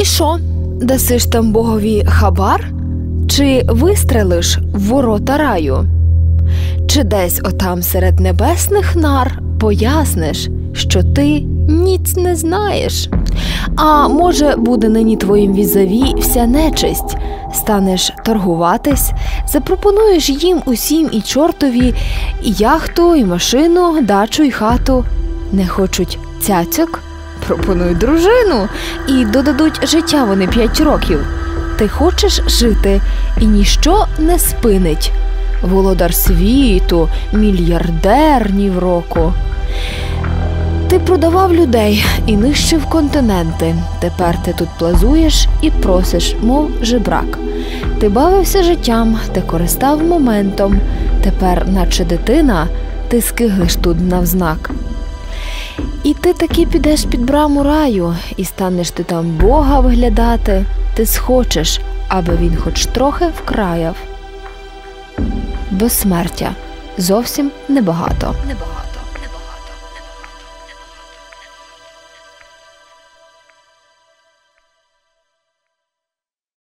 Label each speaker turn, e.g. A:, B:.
A: І що? Дасиш там богові хабар? Чи вистрелиш в ворота раю? Чи десь отам серед небесних нар поясниш, що ти ніц не знаєш? А може, буде нині твоїм візаві вся нечисть? Станеш торгуватись, запропонуєш їм усім і чортові і яхту, і машину, дачу, і хату. Не хочуть цяцьок? Пропонуй дружину і додадуть життя вони п'ять років. Ти хочеш жити, і ніщо не спинить. Володар світу, мільярдер ні в року. Ти продавав людей і нищив континенти. Тепер ти тут плазуєш і просиш, мов жебрак. Ти бавився життям, ти користав моментом. Тепер, наче дитина, ти скиглиш тут навзнак. І ти таки підеш під браму раю, і станеш ти там Бога виглядати. Ти схочеш, аби він хоч трохи вкраяв. Безсмертя зовсім небагато. Небагато.